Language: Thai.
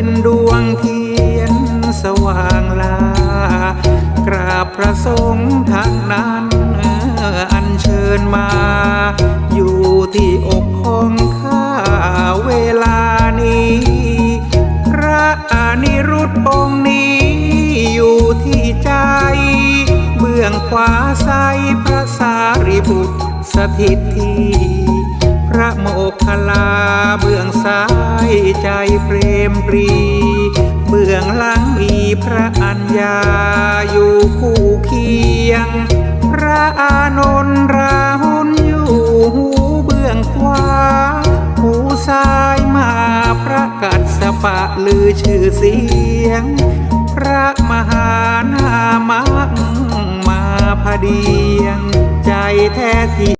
เป็นดวงเทียนสว่างลา กราบพระสงฆ์ทางนั้นอันเชิญมา อยู่ที่อกของข้าเวลานี้ พระอนิรุตองค์นี้ อยู่ที่ใจ เบื้องขวาไซพระสารีบุตรสถิตที่พระโมคคัลลาเบื้องซ้ายใจเปร มปรี เบื้องหลังมีพระอัญญาอยู่คู่เคียง พระอานนท์ราหุลอยู่หูเบื้องขวาหูซ้ายมาพระกัสสปะลือชื่อเสียง พระมหานามะมาพเดียง ใจแท้ที่